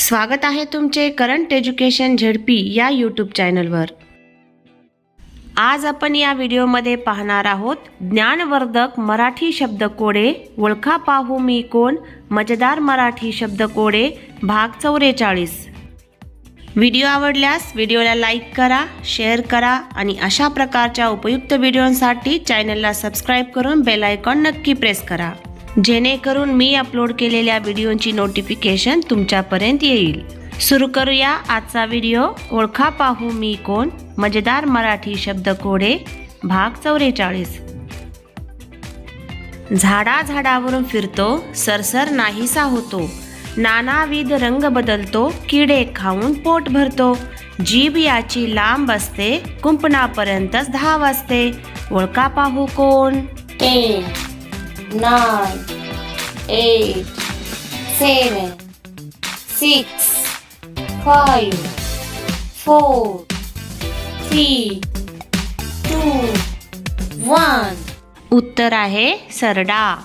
स्वागत आहे तुमचे करंट एज्युकेशन झेडपी या यूट्यूब चॅनलवर आज आपण या व्हिडिओमध्ये पाहणार आहोत ज्ञानवर्धक मराठी शब्दकोडे ओळखा पाहू मी कोण मजेदार मराठी शब्दकोडे भाग चौवेचाळीस व्हिडिओ आवडल्यास व्हिडिओला लाईक करा शेअर करा आणि अशा प्रकारच्या उपयुक्त व्हिडिओंसाठी चॅनलला सबस्क्राईब करून बेल आयकॉन नक्की प्रेस करा. जेणेकरून मी अपलोड केलेल्या व्हिडिओंची नोटिफिकेशन तुमच्यापर्यंत येईल. सुरू करूया आजचा व्हिडिओ ओळखा पाहू मी कोण? मजेदार मराठी शब्दकोडे भाग चौवेचाळीस झाडा झाडावरून फिरतो सरसर नाहीसा होतो. नानाविध रंग बदलतो किडे खाऊन पोट भरतो. जीभ याची लांब असते कुंपणापर्यंतच धाव असते. ओळखा पाहू कोण? Nine, eight, seven, six, five, four, three, two, one. उत्तर आहे सरडा.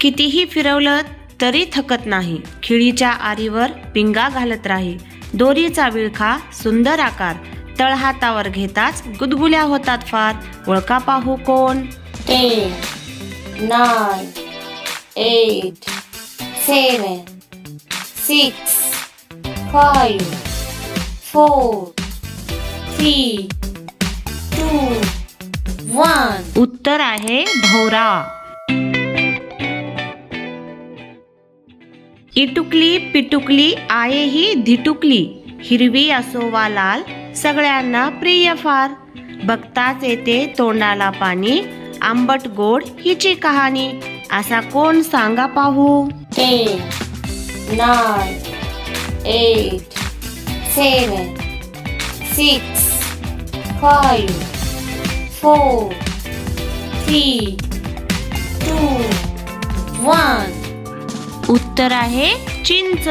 कितीही फिरवलं तरी थकत नाही. खिळीच्या आरीवर पिंगा घालत राही. दोरीचा विळखा सुंदर आकार. तळहातावर घेताच गुदगुल्या होतात फार. ओळखा पाहू कोण? Ten, nine, eight, seven, six, five, four, three, two, one. उत्तर आहे भौरा इटुकली पिटुकली आहे ही धिटुकली. हिरवी असो वा लाल सगळ्यांना प्रिय फार. बघताच येते तोंडाला पाणी आंबट गोड हिची कहाणी. असा कोण सांगा पाहू? nine, eight, seven, six, five, four, three, two, one. उत्तर आहे चिंच.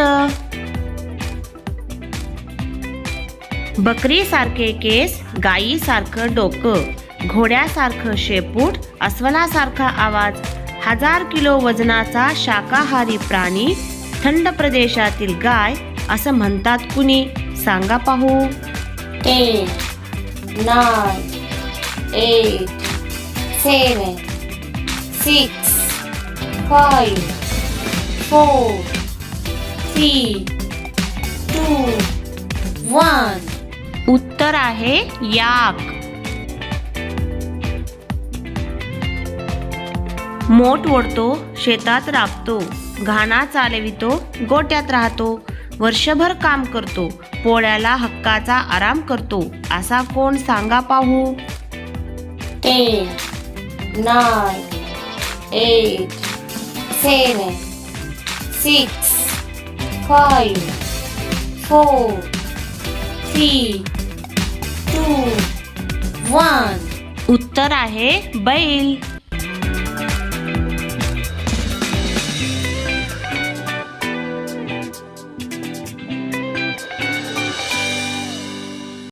बकरीसारखे केस गायीसारखं डोकं घोड्यासारखं शेपूट अस्वलासारखा आवाज हजार किलो वजनाचा शाकाहारी प्राणी थंड प्रदेशातील गाय असं म्हणतात कुणी? सांगा पाहू. Ten, nine eight seven six five four three two one उत्तर आहे याक. मोठ ओढतो शेतात राबतो घाणा चालवितो गोट्यात राहतो वर्षभर काम करतो पोळ्याला हक्काचा आराम करतो असा कोण सांगा पाहू? Ten, nine, eight, seven, six, two one उत्तर आहे बैल.